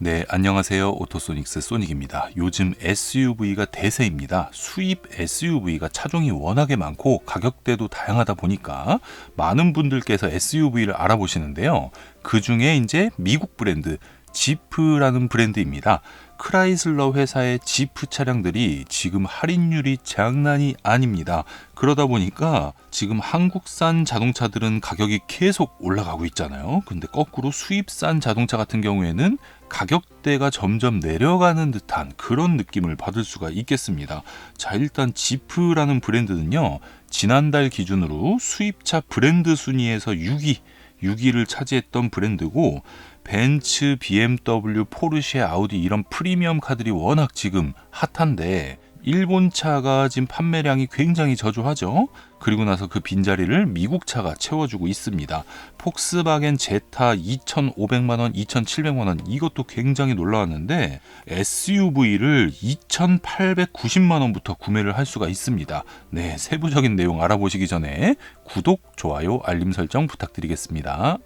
네, 안녕하세요. 오토소닉스 소닉입니다. 요즘 SUV가 대세입니다. 수입 SUV가 차종이 워낙에 많고 가격대도 다양하다 보니까 많은 분들께서 SUV를 알아보시는데요. 그 중에 이제 미국 브랜드 지프라는 브랜드입니다. 크라이슬러 회사의 지프 차량들이 지금 할인율이 장난이 아닙니다. 그러다 보니까 지금 한국산 자동차들은 가격이 계속 올라가고 있잖아요. 근데 거꾸로 수입산 자동차 같은 경우에는 가격대가 점점 내려가는 듯한 그런 느낌을 받을 수가 있겠습니다. 자, 일단 지프라는 브랜드는요, 지난달 기준으로 수입차 브랜드 순위에서 6위, 6위를 차지했던 브랜드고, 벤츠, BMW, 포르쉐, 아우디 이런 프리미엄 카들이 워낙 지금 핫한데, 일본 차가 지금 판매량이 굉장히 저조하죠. 그리고 나서 그 빈자리를 미국 차가 채워주고 있습니다. 폭스바겐 제타 2,500만 원, 2,700만 원 이것도 굉장히 놀라웠는데 SUV를 2,890만 원부터 구매를 할 수가 있습니다. 네, 세부적인 내용 알아보시기 전에 구독, 좋아요, 알림 설정 부탁드리겠습니다.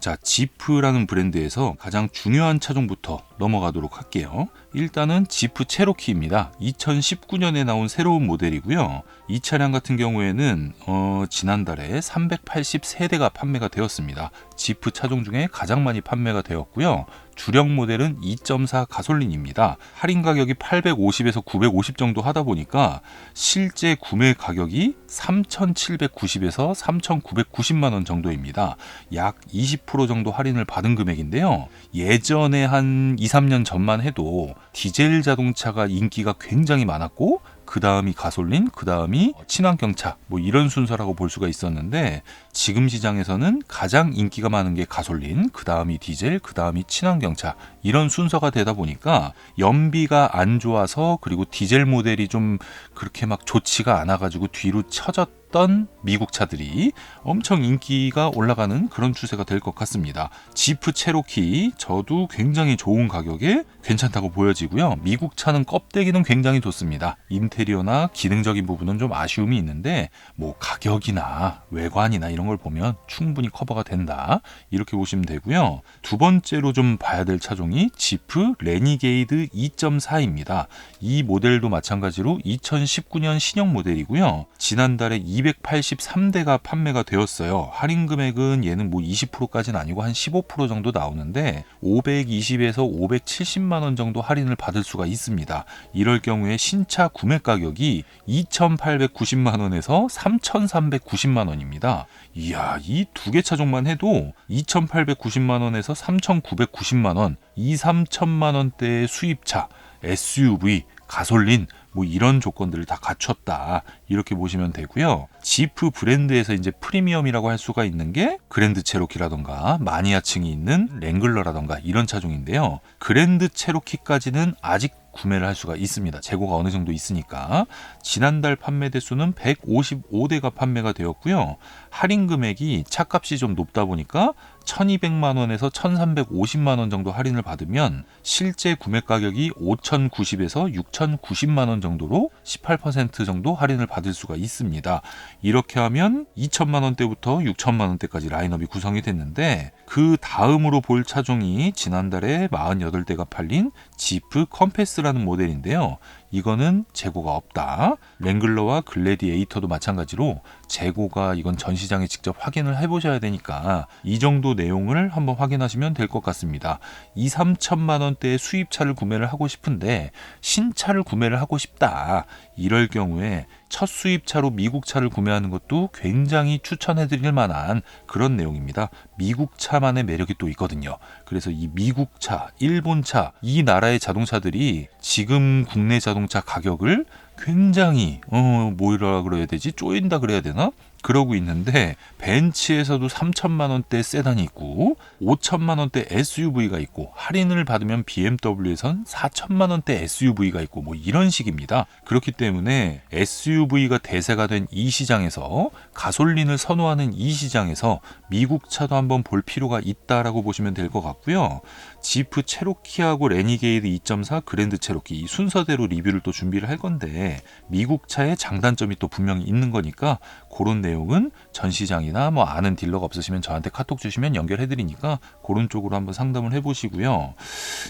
자, 지프라는 브랜드에서 가장 중요한 차종부터 넘어가도록 할게요. 일단은 지프 체로키입니다. 2019년에 나온 새로운 모델이고요. 이 차량 같은 경우에는 어, 지난달에 383대가 판매가 되었습니다. 지프 차종 중에 가장 많이 판매가 되었고요. 주력 모델은 2.4 가솔린입니다. 할인 가격이 850에서 950 정도 하다 보니까 실제 구매 가격이 3,790에서 3,990만 원 정도입니다. 약 20% 정도 할인을 받은 금액인데요. 예전에 한 2, 3년 전만 해도 디젤 자동차가 인기가 굉장히 많았고 그 다음이 가솔린, 그 다음이 친환경차, 뭐 이런 순서라고 볼 수가 있었는데 지금 시장에서는 가장 인기가 많은 게 가솔린, 그 다음이 디젤, 그 다음이 친환경차 이런 순서가 되다 보니까 연비가 안 좋아서 그리고 디젤 모델이 좀 그렇게 막 좋지가 않아가지고 뒤로 처졌 던 미국 차들이 엄청 인기가 올라가는 그런 추세가 될 것 같습니다. 지프 체로키 저도 굉장히 좋은 가격에 괜찮다고 보여지고요. 미국 차는 껍데기는 굉장히 좋습니다. 인테리어나 기능적인 부분은 좀 아쉬움이 있는데 뭐 가격이나 외관이나 이런 걸 보면 충분히 커버가 된다. 이렇게 보시면 되고요. 두 번째로 좀 봐야 될 차종이 지프 레니게이드 2.4입니다. 이 모델도 마찬가지로 2019년 신형 모델이고요. 지난달에 283대가 판매가 되었어요. 할인 금액은 얘는 뭐 20%까지는 아니고 한 15% 정도 나오는데 520에서 570만 원 정도 할인을 받을 수가 있습니다. 이럴 경우에 신차 구매 가격이 2,890만 원에서 3,390만 원입니다. 이야, 이 두 개 차종만 해도 2,890만 원에서 3,990만 원, 2, 3천만 원대의 수입차, SUV, 가솔린 뭐 이런 조건들을 다 갖췄다 이렇게 보시면 되고요. 지프 브랜드에서 이제 프리미엄이라고 할 수가 있는 게 그랜드 체로키라던가 마니아층이 있는 랭글러라던가 이런 차종인데요. 그랜드 체로키까지는 아직 구매를 할 수가 있습니다. 재고가 어느 정도 있으니까 지난달 판매 대수는 155대가 판매가 되었고요. 할인 금액이 차값이 좀 높다 보니까 1200만 원에서 1350만 원 정도 할인을 받으면 실제 구매 가격이 5090에서 6090만 원 정도로 18% 정도 할인을 받을 수가 있습니다. 이렇게 하면 2천만 원대부터 6천만 원대까지 라인업이 구성이 됐는데 그 다음으로 볼 차종이 지난달에 48대가 팔린 지프 컴패스라는 모델인데요. 이거는 재고가 없다. 랭글러와 글래디에이터도 마찬가지로 재고가 이건 전시장에 직접 확인을 해보셔야 되니까 이 정도 내용을 한번 확인하시면 될 것 같습니다. 2, 3천만 원대의 수입차를 구매를 하고 싶은데 신차를 구매를 하고 싶다. 이럴 경우에 첫 수입차로 미국 차를 구매하는 것도 굉장히 추천해 드릴 만한 그런 내용입니다. 미국 차만의 매력이 또 있거든요. 그래서 이 미국 차, 일본 차, 이 나라의 자동차들이 지금 국내 자동차 가격을 굉장히 어 뭐라 그래야 되지 쪼인다 그래야 되나 그러고 있는데 벤츠에서도 3천만 원대 세단이 있고 5천만 원대 SUV가 있고 할인을 받으면 BMW에선 4천만 원대 SUV가 있고 뭐 이런 식입니다. 그렇기 때문에 SUV가 대세가 된 이 시장에서 가솔린을 선호하는 이 시장에서 미국 차도 한번 볼 필요가 있다라고 보시면 될 것 같고요. 지프 체로키하고 레니게이드 2.4 그랜드 체로키 이 순서대로 리뷰를 또 준비를 할 건데 미국 차의 장단점이 또 분명히 있는 거니까 그런 내 용은 전시장이나 뭐 아는 딜러가 없으시면 저한테 카톡 주시면 연결해 드리니까 그런 쪽으로 한번 상담을 해 보시고요.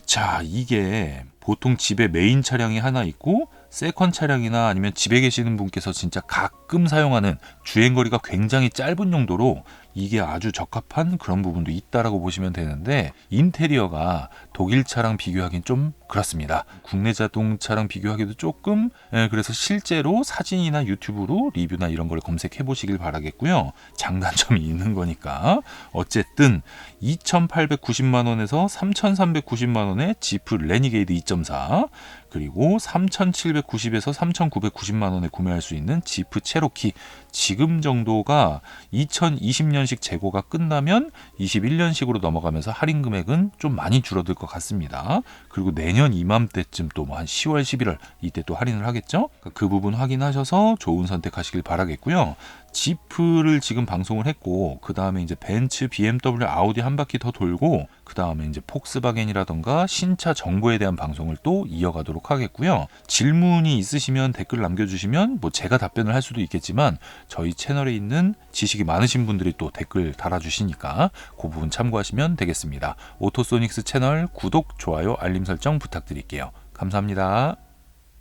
자, 이게 보통 집에 메인 차량이 하나 있고 세컨 차량이나 아니면 집에 계시는 분께서 진짜 가끔 사용하는 주행 거리가 굉장히 짧은 용도로 이게 아주 적합한 그런 부분도 있다라고 보시면 되는데 인테리어가 독일 차랑 비교하기는 좀 그렇습니다. 국내 자동차랑 비교하기도 조금 예, 그래서 실제로 사진이나 유튜브로 리뷰나 이런 걸 검색해 보시길 바라겠고요. 장단점이 있는 거니까 어쨌든 2,890만 원에서 3,390만 원의 지프 레니게이드 2.4 그리고 3,790에서 3,990만 원에 구매할 수 있는 지프 체로키 지금 정도가 2020년식 재고가 끝나면 21년식으로 넘어가면서 할인 금액은 좀 많이 줄어들 것 같습니다. 그리고 내년 이맘때쯤 또 뭐 한 10월, 11월 이때 또 할인을 하겠죠? 그러니까 그 부분 확인하셔서 좋은 선택하시길 바라겠고요. 지프를 지금 방송을 했고 그 다음에 이제 벤츠, BMW, 아우디 한 바퀴 더 돌고 그 다음에 이제 폭스바겐이라던가 신차 정보에 대한 방송을 또 이어가도록 하겠고요. 질문이 있으시면 댓글 남겨주시면 뭐 제가 답변을 할 수도 있겠지만 저희 채널에 있는 지식이 많으신 분들이 또 댓글 달아주시니까 그 부분 참고하시면 되겠습니다. 오토소닉스 채널 구독, 좋아요, 알림 설정 부탁드릴게요. 감사합니다.